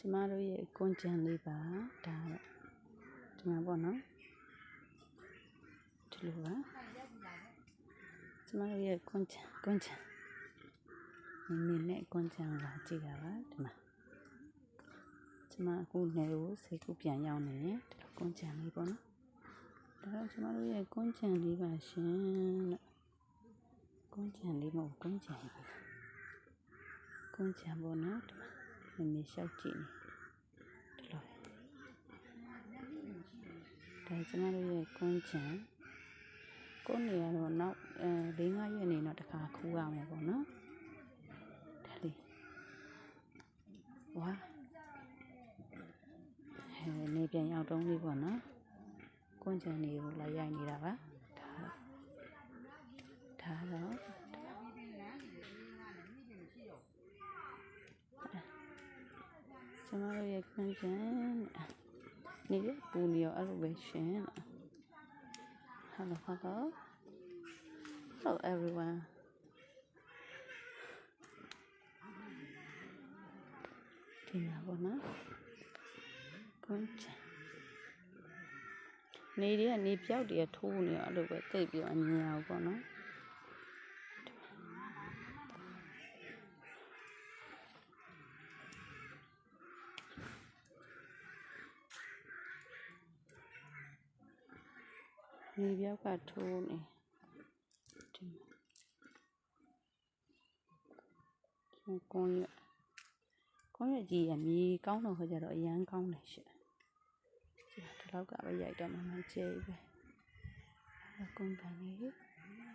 ကျမတို့ရဲ့ကွန်ကြံလေးပါဒါတော့ဒီမှာပေါ့နော်ဒီလိုပါကျမတို့ရဲ့ကွန်ကြံကွန်ကြံမင်းမင်းနဲ့ကွန်ကြံလာကြည့်တာပါဒီမှာကျမအခုနေကိုဆေးကုပြန်ရောက်နေတယ်ဒီလိုကွန်ကြံလေးပေါ့နော်ဒါတော့ကျမတို့ရဲ့ကွန်ကြံလေးပါရှင်လို့ကွန်ကြံလေးမဟုတ်ကွန်ကြံလေးကွန်ကြံပေါ့နော်ဒီမှာ မင်းမင်းရှောက်ကြည့်နေဒီလိုဒါကျမတို့ရဲ့ကွန်းချံကိုယ်နေရတော့နောက်အဲ၄၅ရက်နေတော့တစ်ခါခူးရမယ်ပေါ့နော်ဒါလေးဝါဟဲနေပြန်ရောက်တော့လေးပေါ့နော်ကွန်းချံနေကိုလာရိုက်နေတာပါဒါဒါတော့ ကျမတို့ရဲ့ကွန်းချံနေရပူနေရောအဲ့လိုပဲရှင် Hello hello Hello everyone ဒီမှာပေါ့နော်ကွန်းချံနေရကနေပြောက်တည်းထိုးနေရောအဲ့လိုပဲတိတ်ပြီးတော့အမြင်အောင်ပေါ့နော် နေပြောက်ကထိုးနေဒီမှာကွန်ရကွန်ရကြီးရမြေကောင်းတော့ခါကြတော့အရန်ကောင်းတယ်ရှင့်ဒီလောက်ကပဲရိုက်တော့မှမကျဲပဲအကွန်ပန်လေးဒီမှာ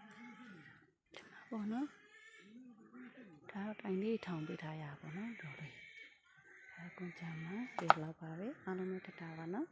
ပေါ့နော်ဒါတော့တိုင်လေးထောင်ပေးထားရပါတော့နော်တော်လေးအကွန်ချမ်းမှာဒီလောက်ပါပဲအားလုံးပဲတတာပါနော်